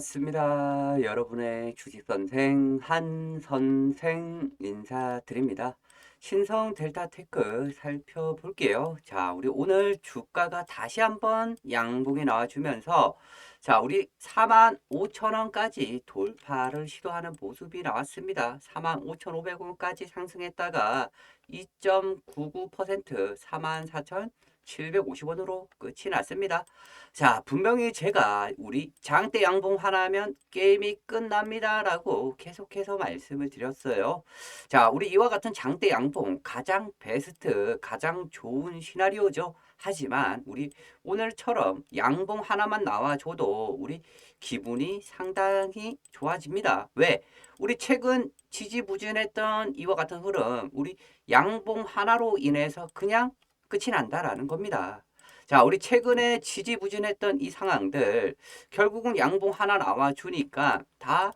반갑습니다. 여러분의 주식 선생 한 선생 인사드립니다. 신성 델타 테크 살펴볼게요. 자, 우리 오늘 주가가 다시 한번 양봉이 나와주면서 자, 우리 4만 5천 원까지 돌파를 시도하는 모습이 나왔습니다. 4만 5,500원까지 상승했다가 2.99% 4만 4천 750원으로 끝이 났습니다. 자, 분명히 제가 우리 장대 양봉 하나면 게임이 끝납니다 라고 계속해서 말씀을 드렸어요. 자, 우리 이와 같은 장대 양봉 가장 베스트, 가장 좋은 시나리오죠. 하지만 우리 오늘처럼 양봉 하나만 나와줘도 우리 기분이 상당히 좋아집니다. 왜? 우리 최근 지지부진했던 이와 같은 흐름, 우리 양봉 하나로 인해서 그냥 끝이 난다라는 겁니다. 자, 우리 최근에 지지부진했던 이 상황들 결국은 양봉 하나 나와 주니까 다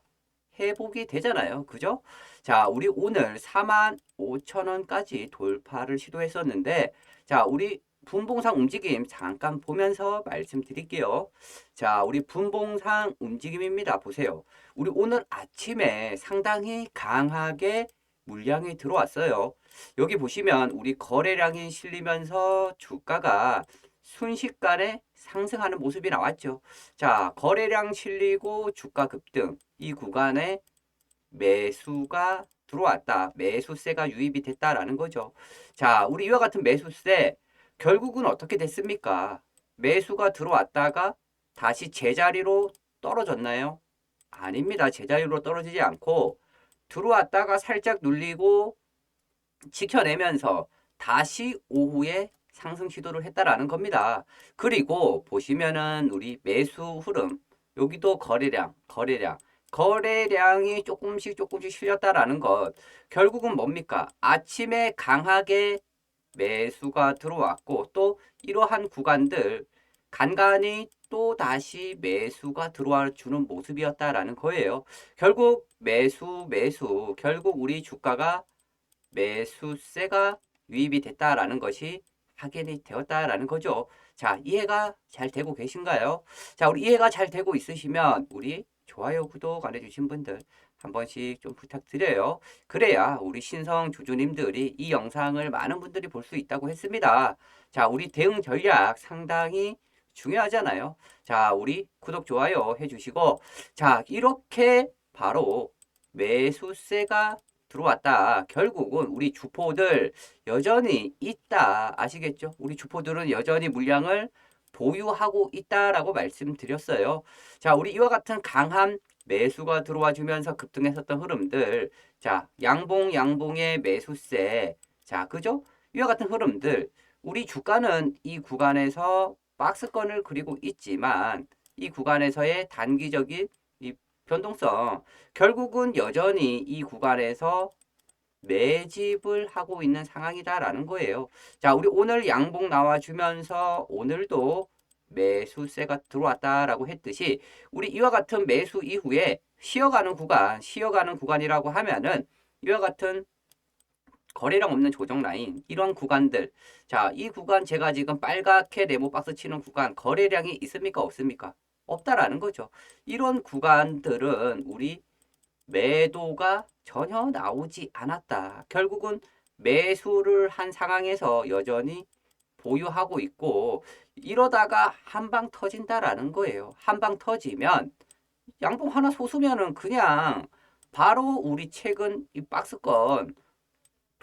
회복이 되잖아요. 그죠? 자, 우리 오늘 4만 5천 원까지 돌파를 시도했었는데 자, 우리 분봉상 움직임 잠깐 보면서 말씀드릴게요. 자, 우리 분봉상 움직임입니다. 보세요. 우리 오늘 아침에 상당히 강하게 물량이 들어왔어요. 여기 보시면 우리 거래량이 실리면서 주가가 순식간에 상승하는 모습이 나왔죠. 자, 거래량 실리고 주가 급등. 이 구간에 매수가 들어왔다. 매수세가 유입이 됐다라는 거죠. 자, 우리 이와 같은 매수세 결국은 어떻게 됐습니까? 매수가 들어왔다가 다시 제자리로 떨어졌나요? 아닙니다. 제자리로 떨어지지 않고 들어왔다가 살짝 눌리고 지켜내면서 다시 오후에 상승 시도를 했다라는 겁니다. 그리고 보시면은 우리 매수 흐름 여기도 거래량, 거래량, 거래량이 조금씩 조금씩 실렸다라는 것 결국은 뭡니까? 아침에 강하게 매수가 들어왔고 또 이러한 구간들 간간히 또 다시 매수가 들어와 주는 모습이었다라는 거예요. 결국 매수 매수 결국 우리 주가가 매수세가 유입이 됐다라는 것이 확인이 되었다라는 거죠. 자, 이해가 잘 되고 계신가요? 자, 우리 이해가 잘 되고 있으시면 우리 좋아요, 구독 안 해주신 분들 한 번씩 좀 부탁드려요. 그래야 우리 신성 주주님들이 이 영상을 많은 분들이 볼 수 있다고 했습니다. 자, 우리 대응 전략 상당히 중요하잖아요. 자, 우리 구독, 좋아요 해주시고, 자, 이렇게 바로 매수세가 들어왔다. 결국은 우리 주포들 여전히 있다. 아시겠죠? 우리 주포들은 여전히 물량을 보유하고 있다라고 말씀드렸어요. 자, 우리 이와 같은 강한 매수가 들어와 주면서 급등했었던 흐름들. 자, 양봉, 양봉의 매수세. 자, 그죠? 이와 같은 흐름들. 우리 주가는 이 구간에서 박스권을 그리고 있지만 이 구간에서의 단기적인 이 변동성 결국은 여전히 이 구간에서 매집을 하고 있는 상황이다라는 거예요. 자, 우리 오늘 양봉 나와주면서 오늘도 매수세가 들어왔다라고 했듯이 우리 이와 같은 매수 이후에 쉬어가는 구간, 쉬어가는 구간이라고 하면은 이와 같은 거래량 없는 조정 라인 이런 구간들. 자 이 구간 제가 지금 빨갛게 네모 박스 치는 구간 거래량이 있습니까 없습니까? 없다라는 거죠. 이런 구간들은 우리 매도가 전혀 나오지 않았다. 결국은 매수를 한 상황에서 여전히 보유하고 있고 이러다가 한 방 터진다라는 거예요. 한 방 터지면 양봉 하나 솟으면은 그냥 바로 우리 최근 이 박스권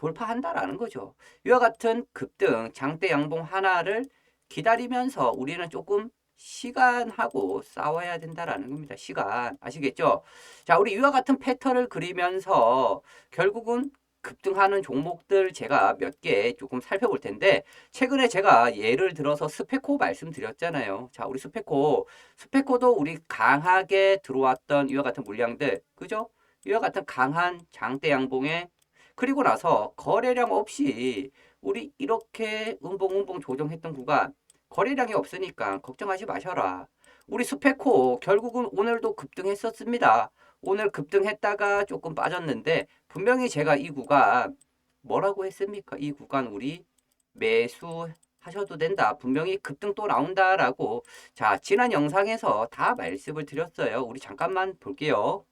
돌파한다라는 거죠. 이와 같은 급등, 장대 양봉 하나를 기다리면서 우리는 조금 시간하고 싸워야 된다라는 겁니다. 시간. 아시겠죠? 자, 우리 이와 같은 패턴을 그리면서 결국은 급등하는 종목들 제가 몇 개 조금 살펴볼 텐데 최근에 제가 예를 들어서 스페코 말씀드렸잖아요. 자, 우리 스페코, 스페코도 우리 강하게 들어왔던 이와 같은 물량들, 그죠? 이와 같은 강한 장대 양봉에 그리고 나서 거래량 없이 우리 이렇게 음봉음봉 조정했던 구간 거래량이 없으니까 걱정하지 마셔라. 우리 스페코 결국은 오늘도 급등했었습니다. 오늘 급등했다가 조금 빠졌는데 분명히 제가 이 구간 뭐라고 했습니까? 이 구간 우리 매수 하셔도 된다. 분명히 급등 또 나온다라고 자, 지난 영상에서 다 말씀을 드렸어요. 우리 잠깐만 볼게요.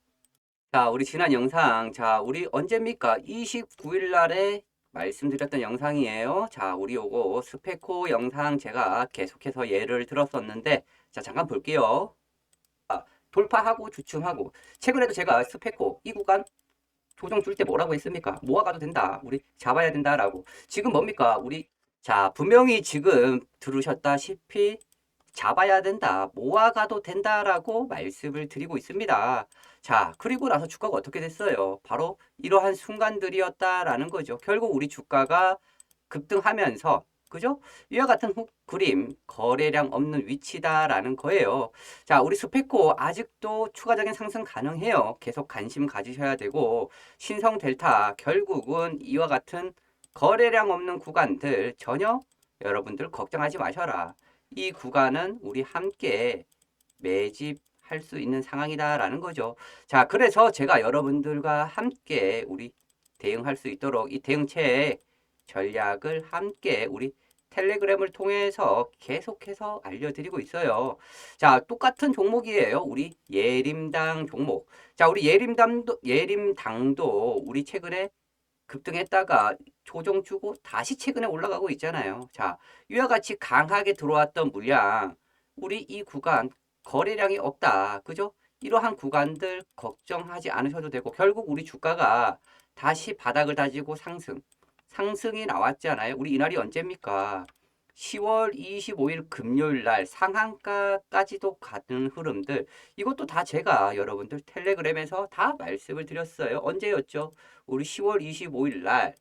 자, 우리 지난 영상 자, 우리 언제입니까? 29일 날에 말씀드렸던 영상이에요. 자, 우리 요거 스페코 영상 제가 계속해서 예를 들었었는데 자, 잠깐 볼게요. 아, 돌파하고 주춤하고 최근에도 제가 스페코 이 구간 조정 줄 때 뭐라고 했습니까? 모아가도 된다. 우리 잡아야 된다라고. 지금 뭡니까? 우리 자, 분명히 지금 들으셨다시피 잡아야 된다. 모아가도 된다라고 말씀을 드리고 있습니다. 자, 그리고 나서 주가가 어떻게 됐어요? 바로 이러한 순간들이었다라는 거죠. 결국 우리 주가가 급등하면서 그죠? 이와 같은 후- 그림 거래량 없는 위치다라는 거예요. 자, 우리 스페코 아직도 추가적인 상승 가능해요. 계속 관심 가지셔야 되고 신성 델타 결국은 이와 같은 거래량 없는 구간들 전혀 여러분들 걱정하지 마셔라. 이 구간은 우리 함께 매집 할 수 있는 상황이다라는 거죠. 자, 그래서 제가 여러분들과 함께 우리 대응할 수 있도록 이 대응책 전략을 함께 우리 텔레그램을 통해서 계속해서 알려드리고 있어요. 자, 똑같은 종목이에요. 우리 예림당 종목. 자, 우리 예림당도, 예림당도 우리 최근에 급등했다가 조정 주고 다시 최근에 올라가고 있잖아요. 자, 이와 같이 강하게 들어왔던 물량, 우리 이 구간 거래량이 없다. 그죠? 이러한 구간들 걱정하지 않으셔도 되고, 결국 우리 주가가 다시 바닥을 다지고 상승. 상승이 나왔잖아요. 우리 이날이 언제입니까? 10월 25일 금요일 날 상한가까지도 가는 흐름들 이것도 다 제가 여러분들 텔레그램에서 다 말씀을 드렸어요. 언제였죠? 우리 10월 25일 날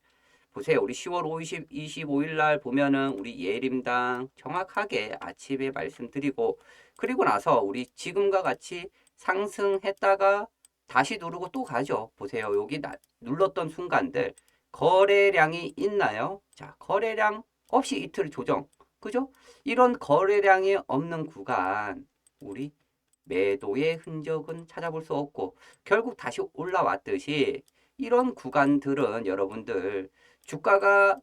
보세요. 우리 10월 50, 25일 날 보면은 우리 예림당 정확하게 아침에 말씀드리고 그리고 나서 우리 지금과 같이 상승했다가 다시 누르고 또 가죠. 보세요. 여기 나- 눌렀던 순간들 거래량이 있나요? 자, 거래량 없이 이틀 조정. 그죠? 이런 거래량이 없는 구간, 우리 매도의 흔적은 찾아볼 수 없고, 결국 다시 올라왔듯이, 이런 구간들은 여러분들, 주가가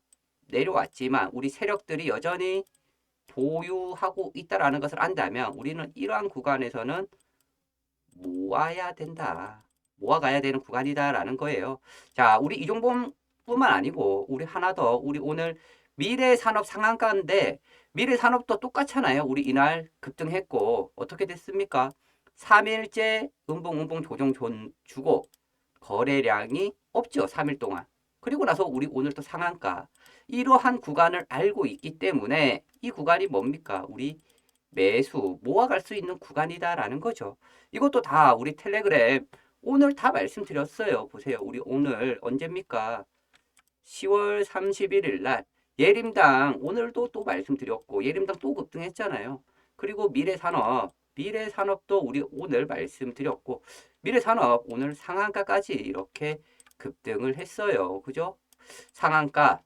내려왔지만, 우리 세력들이 여전히 보유하고 있다라는 것을 안다면, 우리는 이러한 구간에서는 모아야 된다. 모아가야 되는 구간이다라는 거예요. 자, 우리 이종범 뿐만 아니고 우리 하나 더 우리 오늘 미래 산업 상한가인데 미래 산업도 똑같잖아요. 우리 이날 급등했고 어떻게 됐습니까? 3일째 음봉음봉 조정 존- 주고 거래량이 없죠. 3일 동안. 그리고 나서 우리 오늘 또 상한가. 이러한 구간을 알고 있기 때문에 이 구간이 뭡니까? 우리 매수 모아갈 수 있는 구간이다라는 거죠. 이것도 다 우리 텔레그램 오늘 다 말씀드렸어요. 보세요. 우리 오늘 언제입니까? 10월 31일 날 예림당 오늘도 또 말씀드렸고 예림당 또 급등했잖아요. 그리고 미래산업 미래산업도 우리 오늘 말씀드렸고 미래산업 오늘 상한가까지 이렇게 급등을 했어요. 그죠? 상한가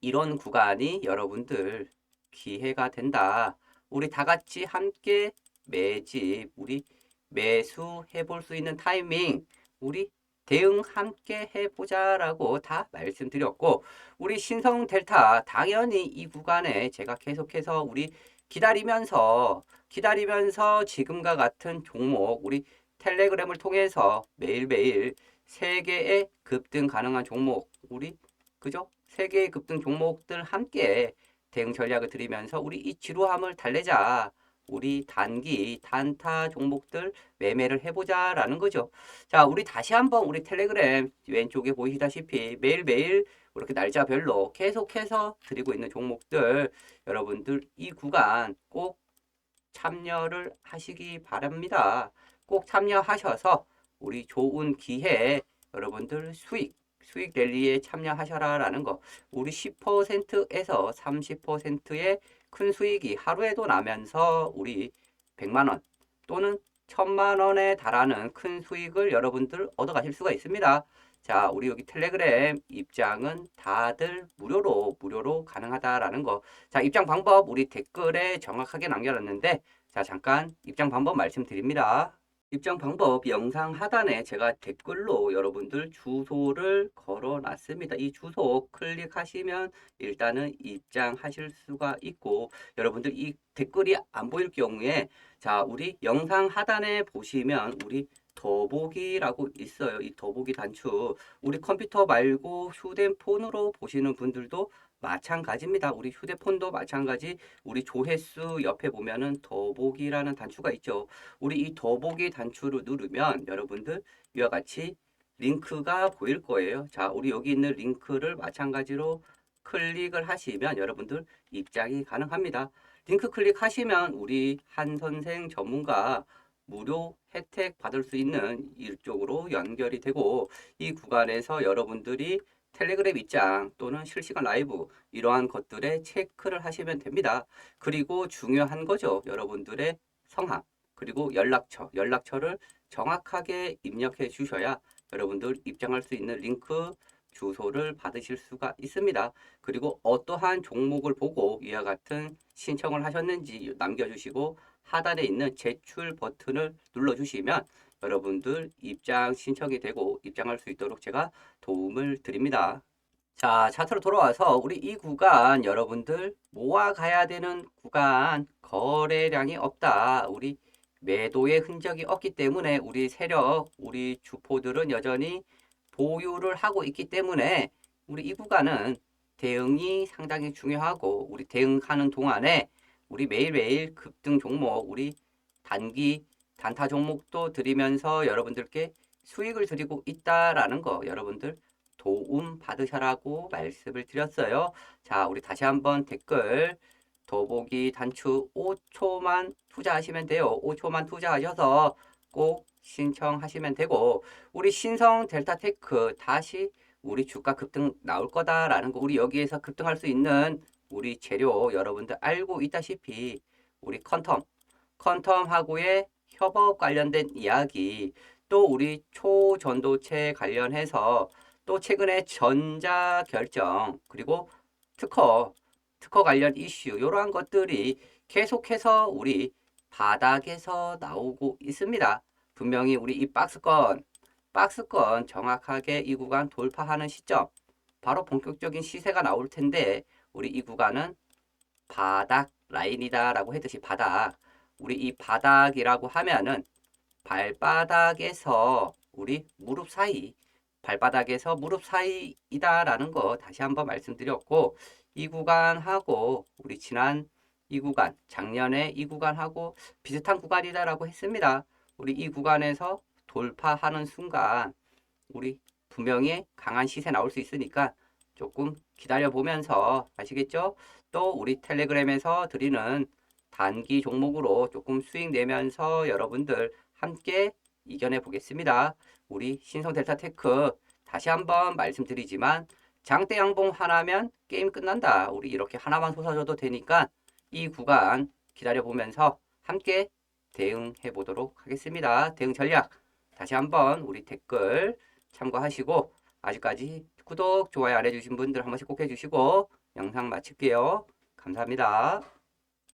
이런 구간이 여러분들 기회가 된다. 우리 다 같이 함께 매집 우리 매수해 볼 수 있는 타이밍 우리 대응 함께 해보자라고 다 말씀드렸고 우리 신성 델타 당연히 이 구간에 제가 계속해서 우리 기다리면서 기다리면서 지금과 같은 종목 우리 텔레그램을 통해서 매일매일 세 개의 급등 가능한 종목 우리 그죠? 세 개의 급등 종목들 함께 대응 전략을 드리면서 우리 이 지루함을 달래자 우리 단기 단타 종목들 매매를 해보자 라는 거죠. 자, 우리 다시 한번 우리 텔레그램 왼쪽에 보이시다시피 매일매일 이렇게 날짜별로 계속해서 드리고 있는 종목들 여러분들 이 구간 꼭 참여를 하시기 바랍니다. 꼭 참여하셔서 우리 좋은 기회 여러분들 수익 수익 랠리에 참여하셔라라는 거. 우리 10%에서 30%의 큰 수익이 하루에도 나면서 우리 100만 원 또는 1000만 원에 달하는 큰 수익을 여러분들 얻어 가실 수가 있습니다. 자, 우리 여기 텔레그램 입장은 다들 무료로 무료로 가능하다라는 거. 자, 입장 방법 우리 댓글에 정확하게 남겨놨는데 자, 잠깐 입장 방법 말씀드립니다. 입장 방법 영상 하단에 제가 댓글로 여러분들 주소를 걸어 놨습니다. 이 주소 클릭하시면 일단은 입장하실 수가 있고 여러분들 이 댓글이 안 보일 경우에 자, 우리 영상 하단에 보시면 우리 더보기라고 있어요. 이 더보기 단추. 우리 컴퓨터 말고 휴대폰으로 보시는 분들도 마찬가지입니다. 우리 휴대폰도 마찬가지. 우리 조회수 옆에 보면은 더보기라는 단추가 있죠. 우리 이 더보기 단추를 누르면 여러분들 이와 같이 링크가 보일 거예요. 자, 우리 여기 있는 링크를 마찬가지로 클릭을 하시면 여러분들 입장이 가능합니다. 링크 클릭하시면 우리 한 선생 전문가 무료 혜택 받을 수 있는 이쪽으로 연결이 되고 이 구간에서 여러분들이 텔레그램 입장 또는 실시간 라이브 이러한 것들에 체크를 하시면 됩니다. 그리고 중요한 거죠. 여러분들의 성함 그리고 연락처, 연락처를 정확하게 입력해 주셔야 여러분들 입장할 수 있는 링크 주소를 받으실 수가 있습니다. 그리고 어떠한 종목을 보고 이와 같은 신청을 하셨는지 남겨주시고 하단에 있는 제출 버튼을 눌러주시면 여러분들 입장 신청이 되고 입장할 수 있도록 제가 도움을 드립니다. 자, 차트로 돌아와서 우리 이 구간 여러분들 모아가야 되는 구간 거래량이 없다. 우리 매도의 흔적이 없기 때문에 우리 세력, 우리 주포들은 여전히 보유를 하고 있기 때문에 우리 이 구간은 대응이 상당히 중요하고 우리 대응하는 동안에 우리 매일매일 급등 종목, 우리 단기 단타 종목도 드리면서 여러분들께 수익을 드리고 있다라는 거 여러분들 도움 받으셔라고 말씀을 드렸어요. 자, 우리 다시 한번 댓글 더보기 단추 5초만 투자하시면 돼요. 5초만 투자하셔서 꼭 신청하시면 되고 우리 신성 델타테크 다시 우리 주가 급등 나올 거다라는 거 우리 여기에서 급등할 수 있는 우리 재료 여러분들 알고 있다시피 우리 컨텀 컨텀하고의 협업 관련된 이야기 또 우리 초전도체 관련해서 또 최근에 전자 결정 그리고 특허 특허 관련 이슈 이러한 것들이 계속해서 우리 바닥에서 나오고 있습니다. 분명히 우리 이 박스권 박스권 정확하게 이 구간 돌파하는 시점 바로 본격적인 시세가 나올 텐데 우리 이 구간은 바닥 라인이다라고 했듯이 바닥 우리 이 바닥이라고 하면은 발바닥에서 우리 무릎 사이 발바닥에서 무릎 사이이다라는 거 다시 한번 말씀드렸고 이 구간하고 우리 지난 이 구간 작년에 이 구간하고 비슷한 구간이다라고 했습니다. 우리 이 구간에서 돌파하는 순간 우리 분명히 강한 시세 나올 수 있으니까 조금 기다려 보면서 아시겠죠? 또 우리 텔레그램에서 드리는 단기 종목으로 조금 수익 내면서 여러분들 함께 이겨내 보겠습니다. 우리 신성 델타 테크 다시 한번 말씀드리지만 장대 양봉 하나면 게임 끝난다. 우리 이렇게 하나만 솟아줘도 되니까 이 구간 기다려 보면서 함께 대응해 보도록 하겠습니다. 대응 전략 다시 한번 우리 댓글 참고하시고 아직까지 구독, 좋아요 안 해주신 분들 한 번씩 꼭 해주시고 영상 마칠게요. 감사합니다.